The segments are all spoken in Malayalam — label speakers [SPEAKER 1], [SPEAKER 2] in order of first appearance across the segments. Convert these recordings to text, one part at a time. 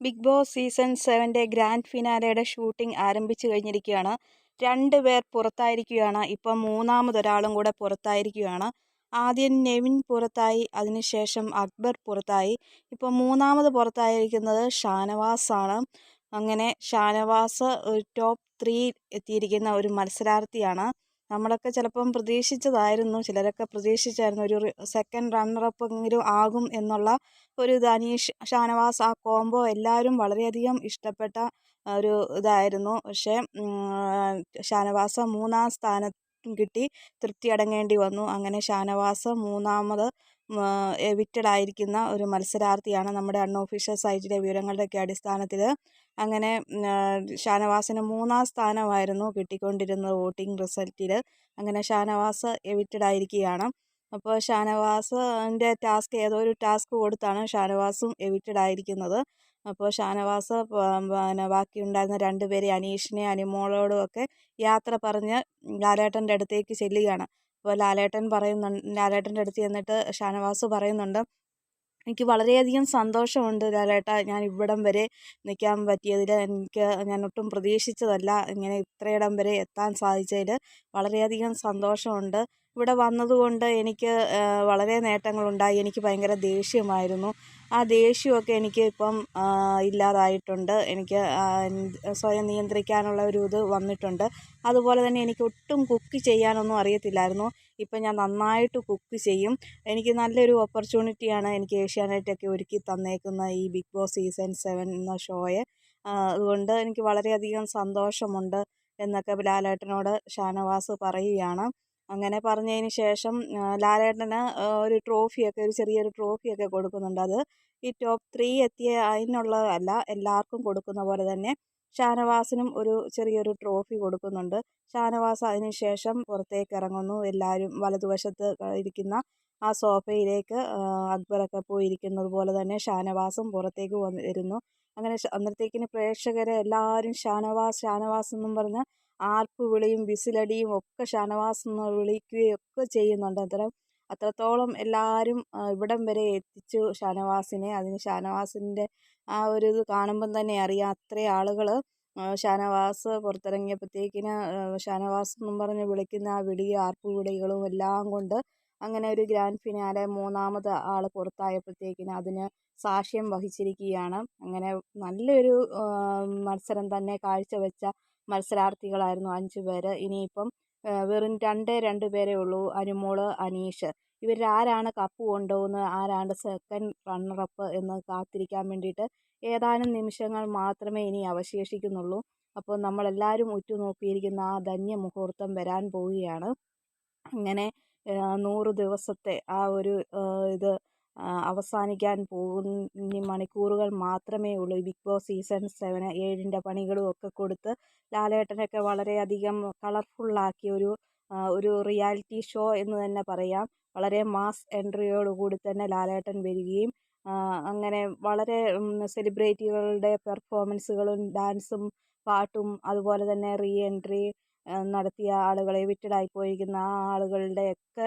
[SPEAKER 1] ബിഗ് ബോസ് സീസൺ സെവന്റെ ഗ്രാൻഡ് ഫിനാലയുടെ ഷൂട്ടിംഗ് ആരംഭിച്ചു കഴിഞ്ഞിരിക്കുകയാണ്. രണ്ട് പേർ പുറത്തായിരിക്കുകയാണ്. ഇപ്പം മൂന്നാമതൊരാളും കൂടെ പുറത്തായിരിക്കുകയാണ്. ആദ്യം നെവിൻ പുറത്തായി അതിനുശേഷം അക്ബർ പുറത്തായി. ഇപ്പോൾ മൂന്നാമത് പുറത്തായിരിക്കുന്നത് ഷാനവാസാണ്. അങ്ങനെ ഷാനവാസ് ഒരു ടോപ്പ് ത്രീ എത്തിയിരിക്കുന്ന ഒരു മത്സരാർത്ഥിയാണ്. നമ്മളൊക്കെ ചിലപ്പം പ്രതീക്ഷിച്ചതായിരുന്നു. ചിലരൊക്കെ പ്രതീക്ഷിച്ചായിരുന്നു ഒരു സെക്കൻഡ് റണ്ണറപ്പ് എങ്കിലും ആകും എന്നുള്ള ഒരു ദനീഷ് ഷാനവാസ് ആ കോംബോ എല്ലാവരും വളരെയധികം ഇഷ്ടപ്പെട്ട ഒരു ഇതായിരുന്നു. പക്ഷേ ഷാനവാസ മൂന്നാം സ്ഥാനം കിട്ടി. തൃപ്തി അടങ്ങേണ്ടി വന്നു. അങ്ങനെ ഷാനവാസ് മൂന്നാമത് എവിക്റ്റഡ് ആയിരിക്കുന്ന ഒരു മത്സരാർത്ഥിയാണ് നമ്മുടെ അൺഒഫീഷ്യൽ സൈറ്റിലെ വിവരങ്ങളുടെയൊക്കെ അടിസ്ഥാനത്തിൽ അങ്ങനെ ഷാനവാസിന് മൂന്നാം സ്ഥാനമായിരുന്നു കിട്ടിക്കൊണ്ടിരുന്നത് വോട്ടിംഗ് റിസൾട്ടിൽ അങ്ങനെ ഷാനവാസ് എവിക്റ്റഡ് ആയിരിക്കുകയാണ് അപ്പോൾ ഷാനവാസിന്റെ ടാസ്ക് ഏതോ ഒരു ടാസ്ക് കൊടുത്താണ് ഷാനവാസും എവിക്റ്റഡ് ആയിരിക്കുന്നത് അപ്പോൾ ഷാനവാസ് പിന്നെ ബാക്കിയുണ്ടായിരുന്ന രണ്ടുപേരെ അനീഷിനെ അനിമോളോടും ഒക്കെ യാത്ര പറഞ്ഞ് ലാലേട്ടന്റെ അടുത്തേക്ക് ചെല്ലുകയാണ്. അപ്പോൾ ലാലേട്ടൻ പറയുന്നുണ്ട് ലാലേട്ടന്റെ അടുത്ത് ചെന്നിട്ട് ഷാനവാസ് പറയുന്നുണ്ട് എനിക്ക് വളരെയധികം സന്തോഷമുണ്ട് ലാലേട്ടാ ഞാൻ ഇവിടം വരെ നിൽക്കാൻ പറ്റിയതിൽ. എനിക്ക് ഞാൻ ഒട്ടും പ്രതീക്ഷിച്ചതല്ല ഇങ്ങനെ ഇത്രയിടം വരെ എത്താൻ സാധിച്ചതിൽ. വളരെയധികം സന്തോഷമുണ്ട്. ഇവിടെ വന്നതുകൊണ്ട് എനിക്ക് വളരെ നേട്ടങ്ങളുണ്ടായി. എനിക്ക് ഭയങ്കര ദേഷ്യമായിരുന്നു. ആ ദേഷ്യമൊക്കെ എനിക്ക് ഇപ്പം ഇല്ലാതായിട്ടുണ്ട്. എനിക്ക് സ്വയം നിയന്ത്രിക്കാനുള്ള ഒരു ഇത് വന്നിട്ടുണ്ട്. അതുപോലെ തന്നെ എനിക്ക് ഒട്ടും കുക്ക് ചെയ്യാനൊന്നും അറിയത്തില്ലായിരുന്നു. ഇപ്പം ഞാൻ നന്നായിട്ട് കുക്ക് ചെയ്യും. എനിക്ക് നല്ലൊരു ഓപ്പർച്യൂണിറ്റിയാണ് എനിക്ക് ഏഷ്യാനെറ്റൊക്കെ ഒരുക്കി തന്നേക്കുന്ന ഈ ബിഗ് ബോസ് സീസൺ സെവൻ എന്ന ഷോയെ. അതുകൊണ്ട് എനിക്ക് വളരെയധികം സന്തോഷമുണ്ട് എന്നൊക്കെ ലാലേട്ടനോട് ഷാനവാസ് പറയുകയാണ്. അങ്ങനെ പറഞ്ഞതിന് ശേഷം ലാലേട്ടന് ഒരു ട്രോഫിയൊക്കെ ഒരു ചെറിയൊരു ട്രോഫിയൊക്കെ കൊടുക്കുന്നുണ്ട്. അത് ഈ ടോപ്പ് ത്രീ എത്തിയ അതിനുള്ളതല്ല എല്ലാവർക്കും കൊടുക്കുന്ന പോലെ തന്നെ ഷാനവാസിനും ഒരു ചെറിയൊരു ട്രോഫി കൊടുക്കുന്നുണ്ട്. ഷാനവാസ് അതിന് ശേഷം പുറത്തേക്ക് ഇറങ്ങുന്നു എല്ലാവരും വലതുവശത്ത് ഇരിക്കുന്ന ആ സോഫയിലേക്ക് അക്ബറൊക്കെ പോയിരിക്കുന്നത് പോലെ തന്നെ ഷാനവാസും പുറത്തേക്ക് വന്നിരുന്നു. അങ്ങനെ അന്നത്തേക്കിന് പ്രേക്ഷകരെ എല്ലാവരും ഷാനവാസ് ഷാനവാസ് എന്നും പറഞ്ഞ് ആർപ്പുവിളിയും വിസിലടിയും ഒക്കെ ഷാനവാസ് എന്ന് വിളിക്കുകയും ഒക്കെ ചെയ്യുന്നുണ്ട്. അത്തരം അത്രത്തോളം എല്ലാവരും ഇവിടം വരെ എത്തിച്ചു ഷാനവാസിനെ. അതിന് ഷാനവാസിന്റെ ആ ഒരു ഇത് കാണുമ്പം തന്നെ അറിയാം അത്രയും ആളുകൾ ഷാനവാസ് പുറത്തിറങ്ങിയപ്പോഴത്തേക്കിന് ഷാനവാസ് എന്നും പറഞ്ഞ് വിളിക്കുന്ന ആ വിളിയും ആർപ്പുവിളികളും എല്ലാം കൊണ്ട് അങ്ങനെ ഒരു ഗ്രാൻഡ് ഫിനാലെ മൂന്നാമത് ആൾ പുറത്തായപ്പോഴത്തേക്കിന് അതിന് സാക്ഷ്യം വഹിച്ചിരിക്കുകയാണ്. അങ്ങനെ നല്ലൊരു മത്സരം തന്നെ കാഴ്ചവെച്ച മത്സരാർത്ഥികളായിരുന്നു അഞ്ച് പേര്. ഇനിയിപ്പം വെറും രണ്ടേ രണ്ട് പേരേ ഉള്ളൂ. അനുമോൾ അനീഷ്. ഇവരിൽ ആരാണ് കപ്പ് കൊണ്ടുപോകുന്നത്? ആരാണ് സെക്കൻഡ് റണ്ണറപ്പ് എന്ന് കാത്തിരിക്കാൻ വേണ്ടിയിട്ട് ഏതാനും നിമിഷങ്ങൾ മാത്രമേ ഇനി അവശേഷിക്കുന്നുള്ളൂ. അപ്പോൾ നമ്മളെല്ലാവരും ഉറ്റുനോക്കിയിരിക്കുന്ന ആ ധന്യ മുഹൂർത്തം വരാൻ പോവുകയാണ്. അങ്ങനെ നൂറ് ദിവസത്തെ ആ ഒരു ഇത് അവസാനിക്കാൻ പോകുന്ന മണിക്കൂറുകൾ മാത്രമേ ഉള്ളൂ. ബിഗ് ബോസ് സീസൺ സെവൻ ഏഴിന്റെ പണികളും ഒക്കെ കൊടുത്ത് ലാലേട്ടനൊക്കെ വളരെയധികം കളർഫുള്ളാക്കിയ ഒരു ഒരു റിയാലിറ്റി ഷോ എന്ന് തന്നെ പറയാം. വളരെ മാസ് എൻട്രിയോടുകൂടി തന്നെ ലാലേട്ടൻ വരികയും അങ്ങനെ വളരെ സെലിബ്രിറ്റികളുടെ പെർഫോമൻസുകളും ഡാൻസും പാട്ടും അതുപോലെ തന്നെ റീ എൻട്രി നടത്തിയ ആളുകളെ വിറ്റഡായി പോയിരിക്കുന്ന ആ ആളുകളുടെയൊക്കെ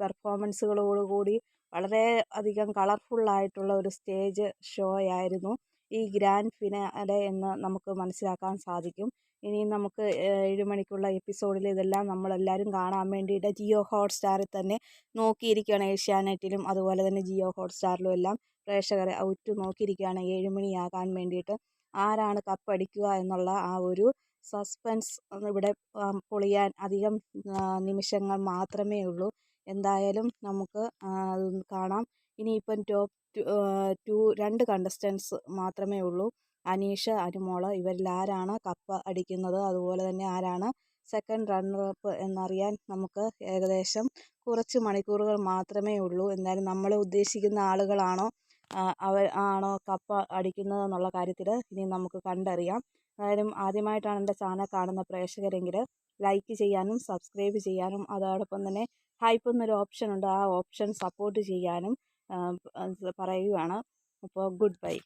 [SPEAKER 1] പെർഫോമൻസുകളോട് കൂടി വളരെ അധികം കളർഫുള്ളായിട്ടുള്ള ഒരു സ്റ്റേജ് ഷോ ആയിരുന്നു ഈ ഗ്രാൻഡ് ഫിനാലെ എന്ന് നമുക്ക് മനസ്സിലാക്കാൻ സാധിക്കും. ഇനിയും നമുക്ക് ഏഴ് മണിക്കുള്ള എപ്പിസോഡിൽ ഇതെല്ലാം നമ്മളെല്ലാവരും കാണാൻ വേണ്ടിയിട്ട് ജിയോ ഹോട്ട്സ്റ്റാറിൽ തന്നെ നോക്കിയിരിക്കുകയാണ് ഏഷ്യാനെറ്റിലും അതുപോലെ തന്നെ ജിയോ ഹോട്ട്സ്റ്റാറിലും എല്ലാം. പ്രേക്ഷകരെ ഉറ്റു നോക്കിയിരിക്കുകയാണ് ഏഴ് മണിയാകാൻ വേണ്ടിയിട്ട്. ആരാണ് കപ്പടിക്കുക എന്നുള്ള ആ ഒരു സസ്പെൻസ് ഇവിടെ പൊളിയാൻ അധികം നിമിഷങ്ങൾ മാത്രമേ ഉള്ളൂ. എന്തായാലും നമുക്ക് കാണാം. ഇനിയിപ്പം ടോപ്പ് ടു രണ്ട് കണ്ടസ്റ്റൻസ് മാത്രമേ ഉള്ളൂ. അനീഷ് അനുമോൾ ഇവരിൽ ആരാണ് കപ്പ് അടിക്കുന്നത്? അതുപോലെ തന്നെ ആരാണ് സെക്കൻഡ് റണ്ണറപ്പ് എന്നറിയാൻ നമുക്ക് ഏകദേശം കുറച്ച് മണിക്കൂറുകൾ മാത്രമേ ഉള്ളൂ. എന്തായാലും നമ്മൾ ഉദ്ദേശിക്കുന്ന ആളുകളാണോ അവർ ആണോ കപ്പ് അടിക്കുന്നത് എന്നുള്ള കാര്യത്തിൽ ഇനി നമുക്ക് കണ്ടറിയാം. എന്തായാലും ആദ്യമായിട്ടാണ് എന്റെ ചാനൽ കാണുന്ന പ്രേക്ഷകരെങ്കിൽ ലൈക്ക് ചെയ്യാനും സബ്സ്ക്രൈബ് ചെയ്യാനും അതോടൊപ്പം തന്നെ ഹൈപ്പ് എന്നൊരു ഓപ്ഷൻ ഉണ്ട് ആ ഓപ്ഷൻ സപ്പോർട്ട് ചെയ്യാനും പറയുകയാണ്. അപ്പോൾ ഗുഡ് ബൈ.